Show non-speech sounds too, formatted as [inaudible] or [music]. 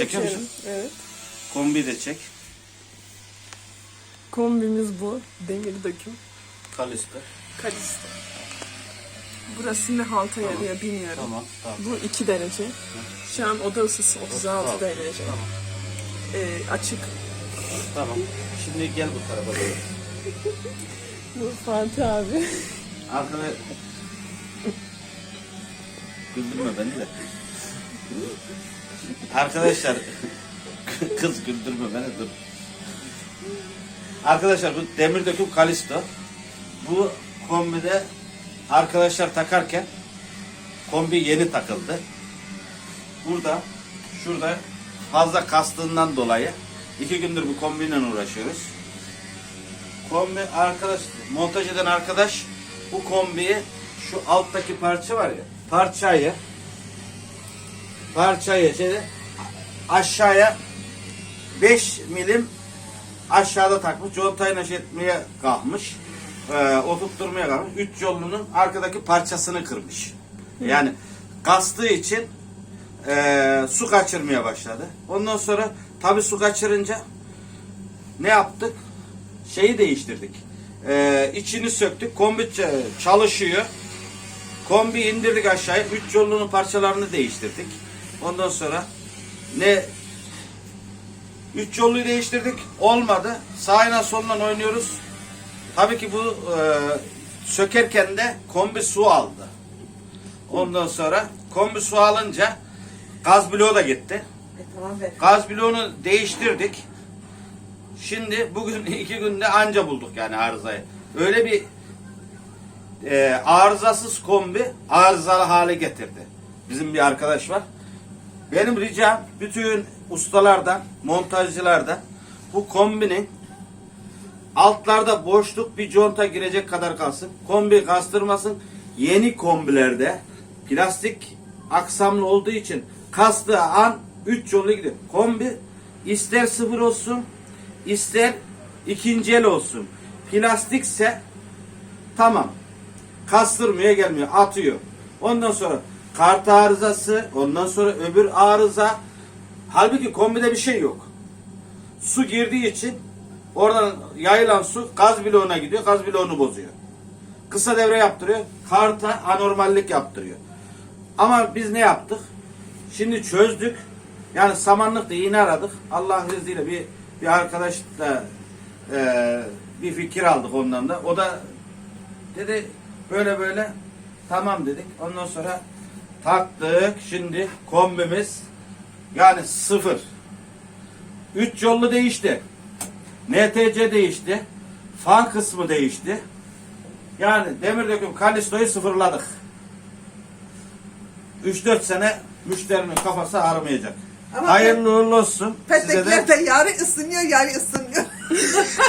Çekiyor musun? Evet. Kombi de çek. Kombimiz bu. Demir döküm. Kalisto. Kalisto. Burası ne halta yarıyor bilmiyorum. Tamam. Tamam. Bu 2 derece. Şu an oda ısısı 36 Tamam. derece. Tamam. Ee, açık. Tamam. Şimdi gel bu tarafa doğru. Bu Fatih abi. Arkada güldürme beni de. Arkadaşlar kız güldürme beni dur. Arkadaşlar bu demir döküm kalisto. Bu kombide arkadaşlar takarken kombi yeni takıldı. Burada şurada fazla kastığından dolayı iki gündür bu kombiyle uğraşıyoruz. Kombi arkadaş, montaj eden arkadaş bu kombiyi şu alttaki parça var ya, parçayı parçayı şeyde aşağıya 5 milim aşağıda takmış. Contayla şey etmeye kalkmış. E, oturtturmaya kalkmış. Üç yolunun arkadaki parçasını kırmış. Yani kastığı için e, su kaçırmaya başladı. Ondan sonra tabi su kaçırınca ne yaptık? Şeyi değiştirdik. Ee, içini söktük. Kombi çalışıyor. Kombi indirdik aşağıya. Üç yolunun parçalarını değiştirdik. Ondan sonra ne üç yolluyu değiştirdik. Olmadı. Sağına soluna oynuyoruz. Tabii ki bu e, sökerken de kombi su aldı. Ondan sonra kombi su alınca gaz bloğu da gitti. E, tamam. Gaz bloğunu değiştirdik. Şimdi bugün [laughs] iki günde anca bulduk yani arızayı. Öyle bir e, arızasız kombi arızalı hale getirdi. Bizim bir arkadaş var. Benim ricam bütün ustalardan, montajcılardan bu kombinin altlarda boşluk bir conta girecek kadar kalsın. Kombi kastırmasın. Yeni kombilerde plastik aksamlı olduğu için kastığı an 3 yolu gidiyor. Kombi ister sıfır olsun ister ikinci el olsun. Plastikse tamam. Kastırmaya gelmiyor. Atıyor. Ondan sonra kart arızası, ondan sonra öbür arıza. Halbuki kombide bir şey yok. Su girdiği için oradan yayılan su gaz bloğuna gidiyor. Gaz bloğunu bozuyor. Kısa devre yaptırıyor. Karta anormallik yaptırıyor. Ama biz ne yaptık? Şimdi çözdük. Yani samanlıkta iğne aradık. Allah izniyle bir bir arkadaşla e, bir fikir aldık ondan da. O da dedi böyle böyle tamam dedik. Ondan sonra taktık. Şimdi kombimiz yani sıfır. Üç yollu değişti. NTC değişti. Fan kısmı değişti. Yani demir döküm kalistoyu sıfırladık. 3-4 sene müşterinin kafası ağrımayacak. Ama Hayırlı uğurlu olsun. Size de Petekler de yarı ısınıyor, yarı ısınmıyor. [laughs]